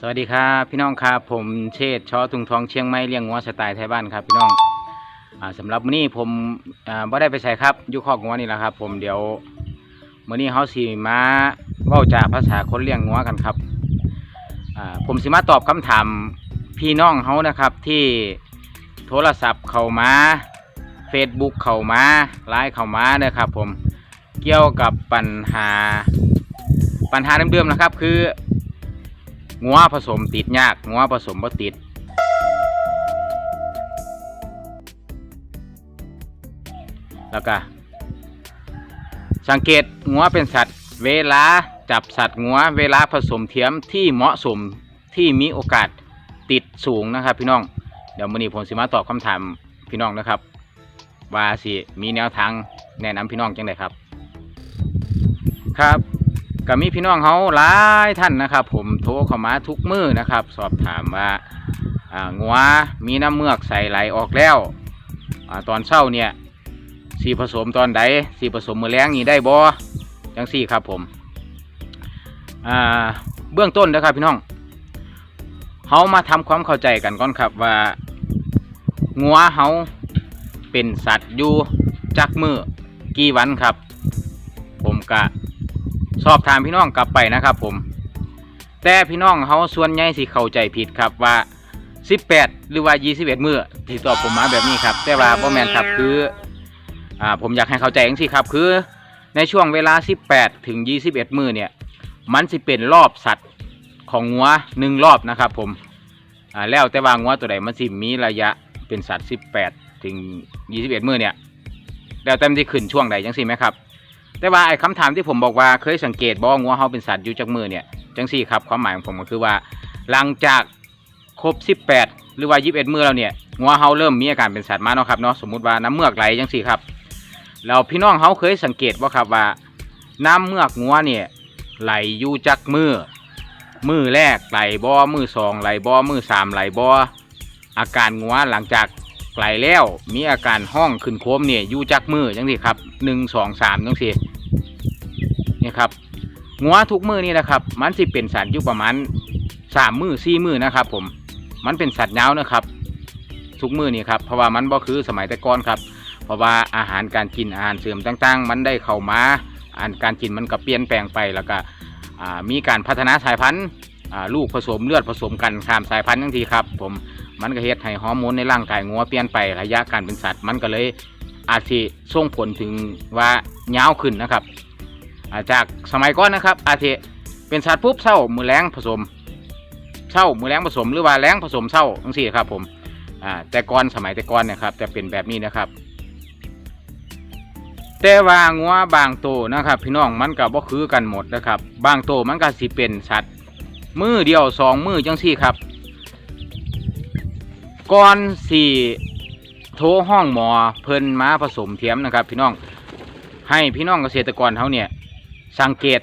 สวัสดีครับพี่น้องครับผมเชษชอตุงทองเชียงใหม่เลี้ยงงัวสไตล์ไทยบ้านครับพี่น้องอ่าสำหรับมื้อนี้ผมอ่าบ่ได้ไปใส่ครับอยู่คอกงัวนี่แหละครับ ผมเดี๋ยวมื้อนี้เฮาสิมาเว้าจากภาษาคนเลี้ยงงัวกันครับผมสิมาตอบคำถามพี่น้องเฮานะครับ ที่โทรศัพท์เข้ามา Facebook เข้ามาไลน์เข้ามาเด้อครับ ผมเกี่ยวกับปัญหาปัญหาเดิมๆนะครับ คือ งัวผสมติดยากงัวผสมบ่ติด แล้วก็สังเกตงัวเป็นสัตว์ เวลาจับสัตว์งัวเวลาผสมเทียมที่เหมาะสมที่มีโอกาสติดสูงนะครับ พี่น้องเดี๋ยวมื้อนี้ผมสิมาตอบคำถามพี่น้องนะครับ ว่าสิมีแนวทางแนะนำพี่น้องจังไดครับ ครับ ก็มีพี่น้องเขาหลายท่านนะครับ ผมโทรเข้ามาทุกมือนะครับ สอบถามว่างัวมีน้ำเมือกใส่ไหลออกแล้วอตอนเช้าเนี่ยสีผสมตอนใดสีผสมมือแรงนี่ได้บ่จังสี่ครับผมเบื้องต้นนะครับพี่น้องเขามาทำความเข้าใจกันก่อนครับว่างัวเขาเป็นสัตว์อยู่จักมือกี่วันครับ ผมกะ อบถามพี่น้องกลับไปนะครับผม แต่พี่น้องเขาส่วนใหญ่สิเข้าใจผิดครับว่า 18 หรือว่า 21 มือที่ตอบผมมาแบบนี้ครับ แต่ว่าบ่แมนครับคืออ่าผมอยากให้เข้าใจอย่างที่ครับ คือในช่วงเวลา 18 ถึง 21 มือเนี่ยมันสิเป็นรอบสัตว์ของงัวหนึ่งรอบนะครับผมอ่าแล้วแต่ว่างัวตัวใดมันสิมีระยะเป็นสัตว์ 18 ถึง 21 มือเนี่ยแล้วแต่มันจะขึ้นช่วงใดจังสิไหมครับ แต่ว่าไอ้คำถามที่ผมบอกว่าเคยสังเกตบ่ว่างัวเฮาเป็นสัตว์อยู่จากมือเนี่ยจังสี่ครับความหมายของผมก็คือว่า หลังจากครบ 18 หรือว่า 21 มือแล้วเนี่ยงัวเฮาเริ่มมีอาการเป็นสัตว์มาเนาะครับเนาะสมมุติว่าน้ำเมือกไหลจังสี่ครับแล้วพี่น้องเฮาเคยสังเกตว่าครับว่า น้ำเมือกงัวเนี่ยไหลอยู่จากมือมือแรกไหลบ่มือสองไหลบ่มือสามไหลบ่อาการงัวหลังจากไหลแล้วมีอาการห้องขึ้นโคมเนี่ยอยู่จากมือจังสี่ครับหนึ่งสองสามจังสี่ ครับงัวทุกมือนี่นะครับ มันสิเป็นสัตว์อยู่ประมาณสามมือสี่มือนะครับ ผมมันเป็นสัตว์ยาวนะครับ ทุกมือนี่ครับเพราะว่ามันบ่คือสมัยแต่ก่อนครับ เพราะว่าอาหารการกินอาหารเสริมต่างๆ มันได้เข้ามาอาหารการกินมันก็เปลี่ยนแปลงไปแล้วก็มีการพัฒนาสายพันธุ์ลูกผสมเลือดผสมกันข้ามสายพันธุ์ทั้งทีครับ ผมมันก็เฮ็ดให้ฮอร์โมนในร่างกายงัวเปลี่ยนไประยะการเป็นสัตว์มันก็เลยอาจสิส่งผลถึงว่ายาวขึ้นนะครับ จากสมัยก่อนนะครับ อาทิเป็นสัตว์ปุ๊บเศร้ามือแรงผสมเศร้ามือแรงผสมหรือว่าแรงผสมเศร้าทั้งสี่ครับผมแต่ก่อนสมัยแต่ก่อนเนะครับ จะเป็นแบบนี้นะครับ แต่ว่างัวบางโตนะครับ พี่น้องมันก็บ่คือกันหมดนะครับ บางโตมันก็สิเป็นสัตว์มือเดียวสองมือจังสี่ครับก่อนสี่โทห้องหมอเพิ่นมาผสมเทียมนะครับ พี่น้องให้พี่น้องเกษตรกรเขาเนี่ย สังเกต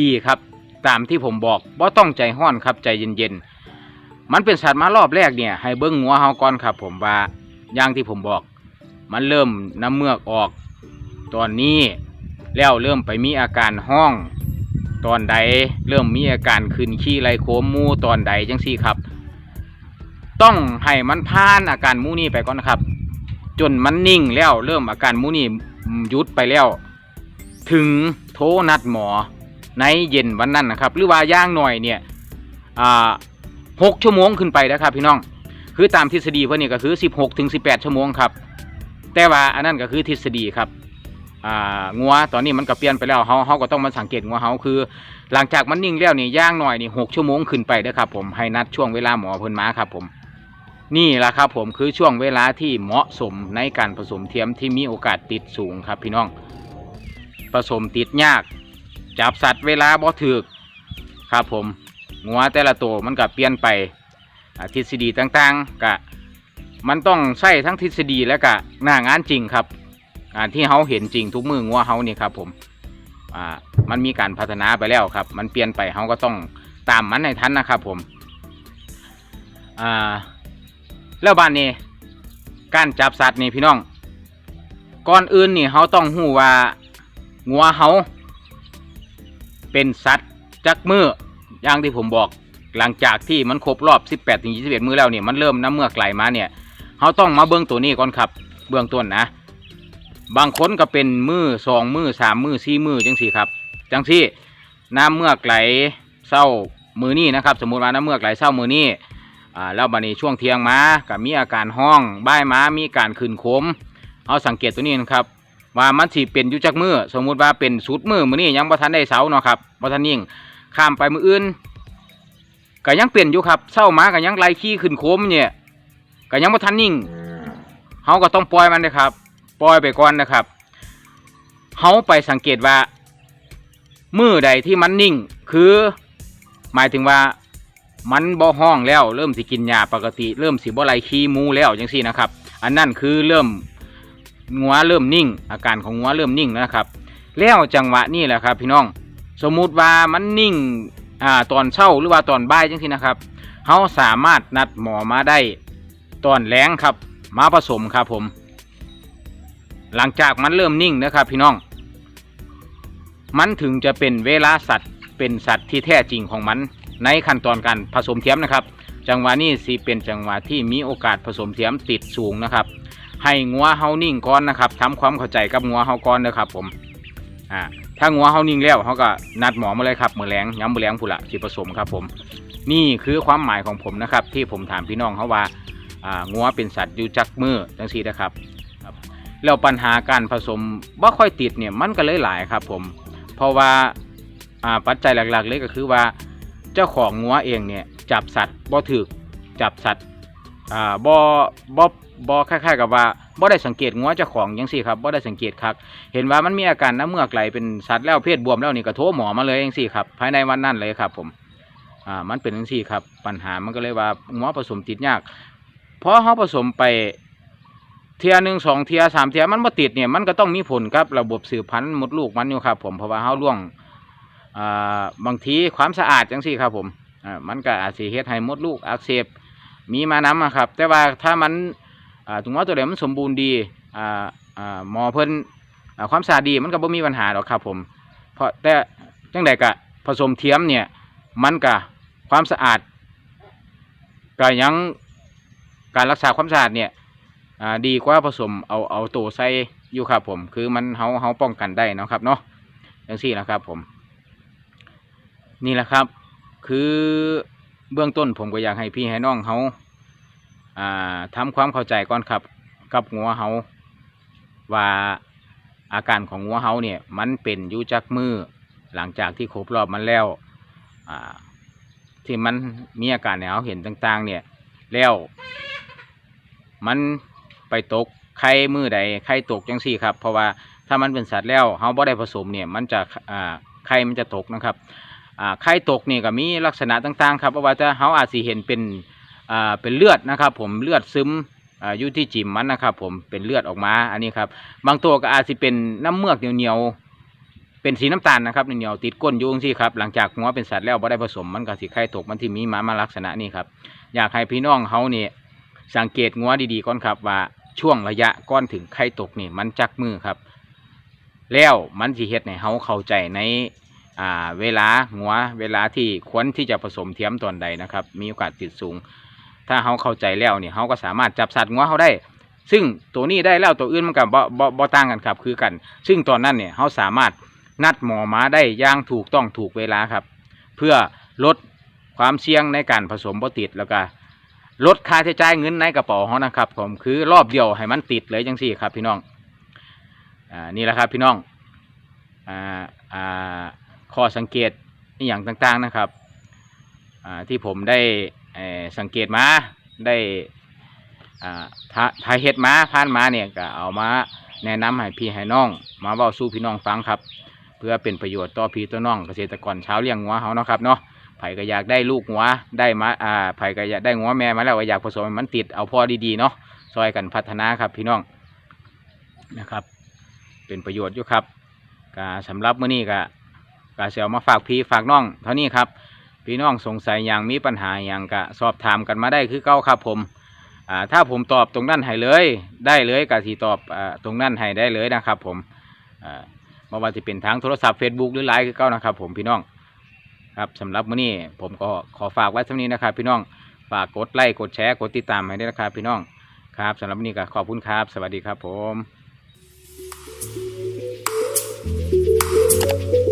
ดีๆครับ ตามที่ผมบอกว่าต้องใจห้อนครับใจเย็นๆ มันเป็นสัตว์มารอบแรกเนี่ย ให้เบิ้งงัวเฮาก่อนครับ ผมว่าอย่างที่ผมบอก มันเริ่มน้ำเมือกออก ตอนนี้แล้วเริ่มไปมีอาการห้อง ตอนใดเริ่มมีอาการขึ้นขี้ไรโคมมูตอนใดจังซี่ครับ ต้องให้มันผ่านอาการมูนี่ไปก่อนครับ จนมันนิ่งแล้วเริ่มอาการมูนี่หยุดไปแล้ว ถึงโทรนัดหมอในเย็นวันนั้นนะครับ หรือว่าย่างหน่อยเนี่ยหกชั่วโมงขึ้นไปนะครับพี่น้อง คือตามทฤษฎีเพื่อนี่ก็คือสิบหถึงสิชั่วโมงครับ แต่ว่าอันนั้นก็คือทฤษฎีครับงัวตอนนี้มันก็เปลี่ยนไปแล้วเขาเขาก็ต้องมาสังเกตงัวเขาคือ หลังจากมันนิ่งแล้วนี่ย่างหน่อยนี่หกชั่วโมงขึ้นไปนะครับผมให้นัดช่วงเวลาหมอเพิ่นมาครับผม นี่แหละครับผมคือช่วงเวลาที่เหมาะสมในการผสมเทียมที่มีโอกาสติดสูงครับพี่น้อง ผสมติดยาก จับสัตว์เวลาบ่ถึกครับผมงัวแต่ละตัวมันก็เปลี่ยนไปทฤษฎีต่างๆก็มันต้องใช้ทั้งทฤษฎีและก็หน้างานจริงครับที่เขาเห็นจริงทุกมืองัวเขานี่ครับผมมันมีการพัฒนาไปแล้วครับ มันเปลี่ยนไปเขาก็ต้องตามมันให้ทันนะครับผมแล้วบ้านนี้ การจับสัตว์นี่พี่น้องก่อนอื่นนี่เขาต้องหูว่า งัวเขาเป็นสัตว์จักมืออย่างที่ผมบอก หลังจากที่มันครบรอบ 18ถึง21 มื้อแล้วเนี่ยมันเริ่มน้ำเมือกไหลมาเนี่ยเขาต้องมาเบื้องตัวนี้ก่อนครับ เบื้องต้นนะ บางคนก็เป็นมือสองมือสามมือสี่มือจังสี่ครับ จังสี่น้ำเมือกไหลเศร้ามือนี้นะครับ สมมุติว่าน้ำเมือกไหลเศร้ามือนี้อ่าแล้วบัดนี้ช่วงเที่ยงมากับมีอาการห้อง บ้ายม้ามีการขึ้นโคมเอาสังเกตตัวนี้นะครับ ว่ามันสิเป็นอยู่จักมือสมมุติว่าเป็นสุดมือมือนี้ยังบ่ทันได้เสาเนาะครับบ่ทันยิ่งข้ามไปมืออื่นก็ยังเปลี่ยนอยู่ครับเศร้ามาก็ยังไล่ขี้ขึ้นโค้มเนี่ยก็ยังบ่ทันนิ่งเฮาก็ต้องปล่อยมันนะครับ ปล่อยไปก่อนนะครับเฮาไปสังเกตว่า มือใดที่มันนิ่ง คือ หมายถึงว่ามันบ่ห้องแล้ว เริ่มสิกินยาปกติ เริ่มสิบ่ไล่ขี้มูแล้วจังซี่นะครับ อันนั้นคือเริ่ม งัวเริ่มนิ่ง อาการของงัวเริ่มนิ่งนะครับ แล้วจังหวะนี้แหละครับ พี่น้อง สมมุติว่ามันนิ่งอ่าตอนเช้าหรือว่าตอนบ่ายจังซี่นะครับเฮาสามารถนัดหมอมาได้ตอนแรงครับ มาผสมครับผม หลังจากมันเริ่มนิ่งนะครับ พี่น้อง มันถึงจะเป็นเวลาสัตว์ เป็นสัตว์ที่แท้จริงของมัน ในขั้นตอนการผสมเทียมนะครับ จังหวะนี้สิเป็นจังหวะที่มีโอกาสผสมเทียมติดสูงนะครับ ให้งัวเฮานิ่งก่อนนะครับทำความเข้าใจกับงัวเฮาก่อนนะครับ ผม อ่า ถ้างัวเฮานิ่งแล้วเขาก็นัดหมอมาเลยครับมือแรงย้ำมือแรงผู้ละสิผสมครับ ผม นี่คือความหมายของผมนะครับ ที่ผมถามพี่น้องเขาว่าอ่างัวเป็นสัตว์อยู่จักมือจังซี่นะครับครับแล้วปัญหาการผสมบ่ค่อยติดเนี่ยมันก็เลยหลายครับ ผม เพราะว่าอ่าปัจจัยหลักๆ เลยก็คือว่า เจ้าของงัวเองเนี่ยจับสัตว์บ่ถึกจับสัตว์อ่าบ่บ่ บ่คล้ายๆกับว่าบ่ได้สังเกตงัวเจ้าของจังซี่ครับบ่ได้สังเกตครับเห็นว่ามันมีอาการน้ำเมือกไหลเป็นสัตว์แล้วเพศบวมแล้วนี่ก็โทรหมอมาเลยจังซี่ครับภายในวันนั้นเลยครับ ผมอ่ามันเป็นจังซี่ครับ ปัญหามันก็เลยว่างัวผสมติดยากเพราะเขาผสมไปเทียหนึ่งสองเทียสามเทียมันมาติดเนี่ยมันก็ต้องมีผลครับระบบสืบพันธุ์มดลูกมันอยู่ครับ ผมเพราะว่าเขาล่วงอ่าบางทีความสะอาดจังสี่ครับผมอ่ามันก็อาจสิเฮ็ดให้มดลูกอักเสบมีมาน้ำอะครับ แต่ว่าถ้ามัน ถึงว่าตัวเดียมันสมบูรณ์ดีหมอเพิ่นความสะอาดดีมันก็บ่มีปัญหาหรอกครับผมเพราะแต่จังใดกะผสมเทียมเนี่ยมันก็ความสะอาดก็ยังการรักษาความสะอาดเนี่ยดีกว่าผสมเอาเอาตัวใส่อยู่ครับผมคือมันเฮาเฮาป้องกันได้นะครับเนาะจังซี่นะครับผม นี่แหละครับ คือเบื้องต้นผมก็อยากให้พี่ให้น้องเฮา อ่าทำความเข้าใจก่อนครับกับงัวเฮาว่าอาการของงัวเฮาเนี่ยมันเป็นยู่จักมือหลังจากที่ครบรอบมันแล้วที่มันมีอาการเนี่ยเาเห็นต่าง ๆ เนี่ย แล้ว มันไปตกไข่มือใดไข่ตกจังสี่ครับ เพราะว่าถ้ามันเป็นสัตว์แล้วเขาบ่ได้ผสมเนี่ย มันจะไข่มันจะตกนะครับไข่ตกนี่ก็มีลักษณะต่าง ๆ ครับเพราะว่าจะเขาอาจสิเห็นเป็น อ่าเป็นเลือดนะครับผมเลือดซึมอ่าอยู่ที่จิมมันนะครับผมเป็นเลือดออกมาอันนี้ครับบางตัวก็อาจสิเป็นน้ำเมือกเหนียวๆเป็นสีน้ำตาลนะครับเหนียวๆติดก้นยุ่งซี่ครับหลังจากหัวเป็นสัตว์แล้วบ่ได้ผสมมันก็สิไข่ตกมันที่มีมามาลักษณะนี้ครับอยากให้พี่น้องเขาเนี่ยสังเกตงัวดีๆก่อนครับว่าช่วงระยะก้อนถึงไข่ตกนี่มันจักมือครับ แล้วมันสิเฮ็ดให้เฮาเข้าใจในเวลางัวเวลาที่ควรที่จะผสมเทียมตอนใดนะครับ มีโอกาสติดสูง ถ้าเฮาเข้าใจแล้วเนี่ยเฮาก็สามารถจับสัตว์งัวเฮาได้ ซึ่งตัวนี้ได้แล้วตัวอื่นมันก็บ่บ่บ่ต่างกันครับคือกัน ซึ่งตอนนั้นเนี่ยเฮาสามารถนัดหมอม้าได้อย่างถูกต้องถูกเวลาครับ เพื่อลดความเสี่ยงในการผสมบ่ติดแล้วก็ลดค่าใช้จ่ายเงินในกระเป๋าเขานะครับ ผมคือรอบเดียวให้มันติดเลยจังสี่ครับ พี่น้องอ่านี่แหละครับพี่น้องอ่าอ่าข้อสังเกตอย่างต่างๆนะครับอ่าที่ผมได้ สังเกตมาได้อ่าถ้าถ้าเฮ็ดมาผ่านมาเนี่ยก็เอามาแนะนำให้พี่ให้น้อง มาเว้าสู่พี่น้องฟังครับ เพื่อเป็นประโยชน์ต่อพี่ต่อน้องเกษตรกรเช้าเลี้ยงงัวเขาเนาะครับเนาะไผ่ก็อยากได้ลูกหัวได้มาอ่าไผ่ก็อยากได้หัวแม่มาแล้วก็อยากผสมมันติดเอาพอดีๆเนาะซอยกันพัฒนาครับพี่น้องนะครับ เป็นประโยชน์อยู่ครับก็สำหรับมื้อนี้ก็ก็เสียวมาฝากพี่ฝากน้อง เท่านี้ครับ พี่น้องสงสัยอย่างมีปัญหาอย่างกะสอบถามกันมาได้คือเก้าครับผมอ่าถ้าผมตอบตรงนั้นให้เลย ได้เลยกะสีตอบอ่าตรงนั้นให้ได้เลยนะครับ ผมอ่าไม่ว่าจะเป็นทางโทรศัพท์ Facebook หรือไลน์คือเก้านะครับ ผมพี่น้องครับสำหรับมื้อนี้ผมก็ขอฝากไว้เท่านี้นะครับ พี่น้องฝากกดไลค์กดแชร์กดติดตามให้ด้วยนะครับ พี่น้องครับสำหรับวันนี้ก็ขอบคุณครับ สวัสดีครับผม